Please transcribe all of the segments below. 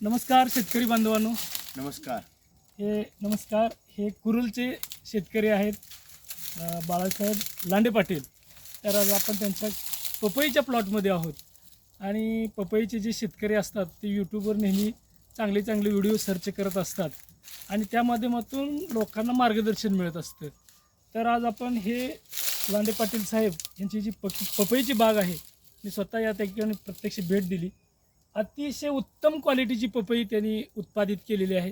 नमस्कार शेतकरी बांधवांनो. नमस्कार. हे नमस्कार हे कुरुलचे शेतकरी आहेत अ, बाळासाहेब लांडे पाटील. तर आज आपण त्यांच्या पपईच्या प्लॉटमध्ये आहोत. आणि पपईचे जे शेतकरी असतात ते यूट्यूबवर नेहमी चांगले चांगले व्हिडिओ सर्च करत असतात. आणि त्या माध्यमातून लोकांना मार्गदर्शन मिळत असतं. तर आज आपण हे लांडे पाटील साहेब यांची जी पक पपईची बाग आहे मी स्वतः या ठिकाणी प्रत्यक्ष भेट दिली. अतिशय उत्तम क्वालिटीची पपई त्यांनी उत्पादित केलेली आहे.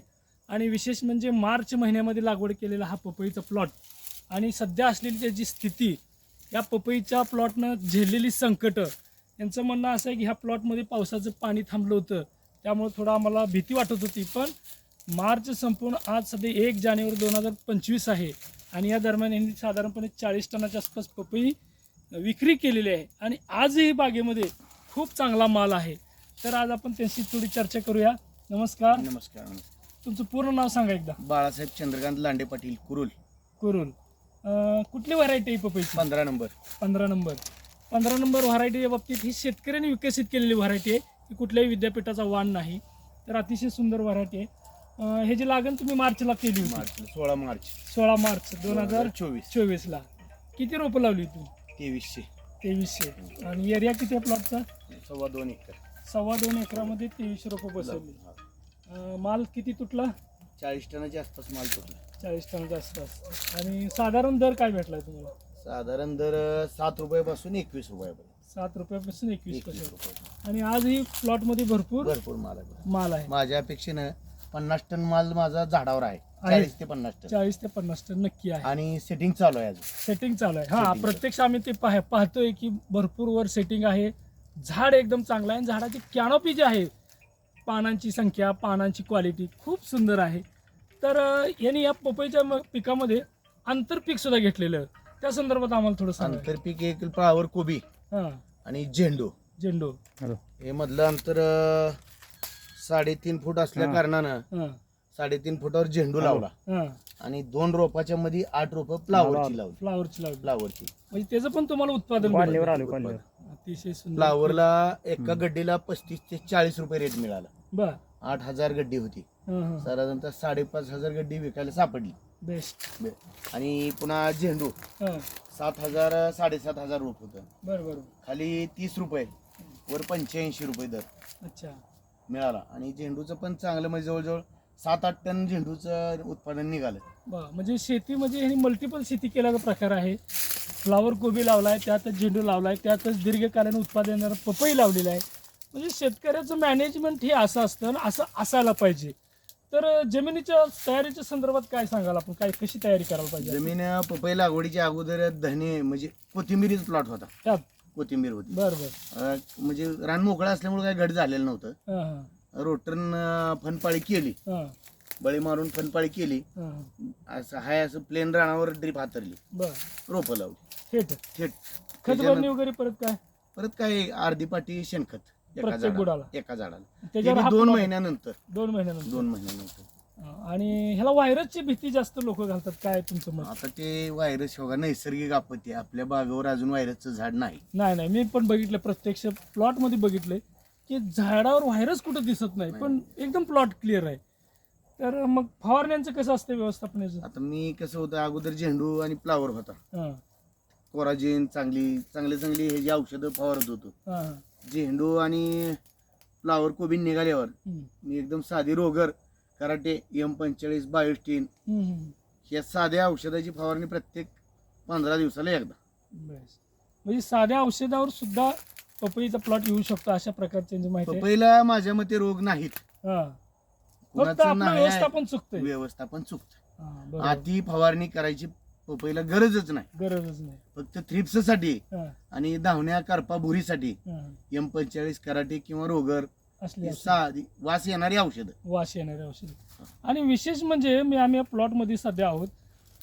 आणि विशेष म्हणजे मार्च महिन्यामध्ये लागवड केलेला हा पपईचा प्लॉट आणि सध्या असलेली त्याची स्थिती या पपईच्या प्लॉटनं झेललेली संकटं यांचं म्हणणं असं आहे की ह्या प्लॉटमध्ये पावसाचं पाणी थांबलं होतं. त्यामुळे थोडं आम्हाला भीती वाटत होती पण मार्च संपूर्ण आज सध्या एक जानेवारी दोन हजार पंचवीस आहे. आणि या दरम्यान यांनी साधारणपणे चाळीस टनाच्या आसपास पपई विक्री केलेली आहे. आणि आजही बागेमध्ये खूप चांगला माल आहे. तर आज आपण त्यांची थोडी चर्चा करूया. नमस्कार. नमस्कार. तुमचं पूर्ण नाव सांगा एकदा. बाळासाहेब चंद्रकांत लांडे पाटील कुरुल. करून अं, कुठली व्हरायटी आहे पपईची? पंधरा नंबर. पंधरा नंबर. पंधरा नंबर व्हरायटीच्या बाबतीत ही शेतकऱ्यांनी विकसित केलेली व्हरायटी आहे. ही कुठल्याही विद्यापीठाचा वाण नाही. तर अतिशय सुंदर व्हरायटी आहे. अं, हे जी लागण तुम्ही मार्चला केली होती. मार्च सोळा मार्च. सोळा मार्च दोन हजार चोवीस. चोवीसला. किती रोपं लावली तू तेवीसशे. तेवीसशे. आणि एरिया किती आहे प्लॉटचा सव्वा दोन एकर. सव्वा दोन एकरामध्ये तेवीसशे रोपं बसवली. अं, माल किती तुटला? चाळीस टनाच्या आसपास माल तुटला. चाळीस टनाच्या आसपास. आणि साधारण दर काय भेटलाय तुम्हाला? साधारण दर अं, सात रुपयापासून एकवीस रुपयापर्यंत. सात रुपयापासून एकवीस रुपये आणि आजही प्लॉटमध्ये भरपूर भरपूर माल आहे. माल आहे. माझ्या अपेक्षेनं पन्नास टन माल माझा झाडावर आहे. आहे. चाळीस ते पन्नास टन. चाळीस ते पन्नास टन नक्की आहे. आणि सेटिंग चालू आहे अजून. सेटिंग चालू आहे. हा Setting प्रत्यक्ष आम्ही ते पाह पाहतोय की भरपूर वर सेटिंग आहे. झाड एकदम चांगलं आहे. आणि झाडाची कॅनोपी जी आहे पानांची संख्या पानांची क्वालिटी खूप सुंदर आहे. तर यांनी या पपईच्या म- पिकामध्ये आंतरपीक सुद्धा घेतलेलं. त्या संदर्भात आम्हाला थोडं सांगा. आंतरपीक एक फ्लावर कोबी हां. आणि झेंडू. झेंडू. हे मधलं अंतर अं, साडेतीन फूट असल्या कारणानं हां. साडेतीन फुटावर झेंडू लावला. हां. आणि दोन रोपाच्या मध्ये आठ रोप फ्लावरची लावली. फ्लावरची लावली. फ्लावरची म्हणजे त्याचं पण तुम्हाला उत्पादन कॉलनीवर मिळालं. आलो कॉलनीवर अतिशय सुंदर फ्लावरला एका गड्डीला पस्तीस ते चाळीस रुपये रेट मिळाला. बर. आठ हजार गड्डी होती. साधारणतः साडेपाच हजार गड्डी विकायला सापडली. बेस्ट. आणि पुन्हा झेंडू. हां. सात हजार साडेसात हजार रुप होतं. बरं बरं. खाली तीस रुपये वर पंच्याऐंशी रुपये दर अच्छा. मिळाला. आणि झेंडूचं पण चांगलं म्हणजे जवळजवळ सात आठ टन झेंडूचं उत्पादन निघालं. बा म्हणजे शेती म्हणजे मल्टिपल शेती केल्याचा प्रकार आहे. फ्लावर कोबी लावलाय त्यातच झेंडू लावलाय त्यातच दीर्घकालीन उत्पादन देणारा पपई लावलेला आहे. म्हणजे शेतकऱ्याचं मॅनेजमेंट हे असं असतं आणि असं असायला पाहिजे. तर जमिनीच्या तयारीच्या संदर्भात काय सांगाल आपण? काय कशी तयारी करायला पाहिजे? जमीन पपई लागवडीच्या अगोदर धने म्हणजे कोथिंबीरीच प्लॉट होता. त्यात? कोथिंबीर होती. बरं बरं. अं, म्हणजे रान मोकळं असल्यामुळे काही घट झालेलं नव्हतं. हां रोटन फनपाळी केली. हां. बळी मारून फनपाळी केली. हां असं हाय असं प्लेन रानावर ड्रीप हातरली. बरं. रोपं लावली. थेट. थेट. खत त्याच्यानं- भरणी वगैरे परत काय? परत काय अर्धी पाटी शेणखत एका प्रत्येक झाडाला बुडाला. एका झाडाला. ते त्याच्यावर बी हा दोन महिन्यानंतर. दोन महिन्यानंतर. दोन महिन्यानंतर. हां, आणि ह्याला व्हायरसची भीती जास्त लोक घालतात. काय तुमचं मत? आता ते व्हायरस बघा नैसर्गिक आपत्ती आहे. आपल्या बागावर अजून व्हायरसचं झाड नाही. नाही नाही. मी पण बघितलं प्रत्यक्ष प्लॉटमध्ये बघितलंय की झाडावर व्हायरस कुठं दिसत नाही पण एकदम प्लॉट क्लिअर आहे. तर मग फवारण्यांचं कसं असतं व्यवस्थापनाचं? आता मी कसं होतं अगोदर झेंडू आणि फ्लावर होता. हां. कोराजेन चांगली चांगले चांगली हे जे औषधं फवारत होतो. झेंडू आणि फ्लावर कोबी निघाल्यावर मी एकदम साधी रोगर कराटे एम पंचेचाळीस बायोस्टीन. या साध्या औषधाची फवारणी प्रत्येक पंधरा दिवसाला एकदा. म्हणजे साध्या औषधावर सुद्धा पपईचा प्लॉट येऊ शकतो अशा प्रकारची पपईला माझ्या मते रोग नाहीत. व्यवस्थापन चुकतंय. व्यवस्थापन चुकत. आधी फवारणी करायची पपईला गरजच नाही. गरजच नाही. फक्त थ्रिप्ससाठी हां, आणि धावण्या करपा बुरीसाठी हां. एम पंचेचाळीस कराटे किंवा रोगर असली ही असली. साधी वास येणारी औषधं. वास येणारे औषध. आणि विशेष म्हणजे मी आम्ही या प्लॉटमध्ये सध्या आहोत.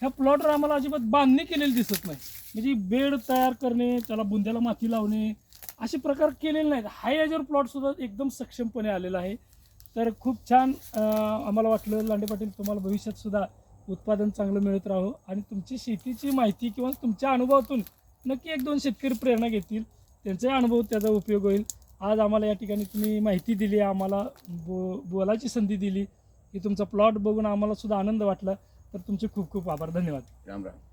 ह्या प्लॉटवर आम्हाला अजिबात बांधणी केलेली दिसत नाही. म्हणजे बेड तयार करणे त्याला बुंद्याला माती लावणे असे प्रकार केलेले नाहीत. हाय याच्यावर प्लॉट सुद्धा एकदम सक्षमपणे आलेला आहे. तर खूप छान अं, आम्हाला वाटलं लांडे पाटील तुम्हाला भविष्यात सुद्धा उत्पादन चांगलं मिळत राहो आणि तुमची शेतीची माहिती किंवा तुमच्या अनुभवातून नक्की एक दोन शेतकरी प्रेरणा घेतील. त्यांचाही अनुभव त्याचा उपयोग होईल. आज आम्हाला या ठिकाणी तुम्ही माहिती दिली आम्हाला बो बोलायची संधी दिली. की तुमचा प्लॉट बघून आम्हाला सुद्धा आनंद वाटला. तर तुमचे खूप खूप आभार. धन्यवाद. राम राम.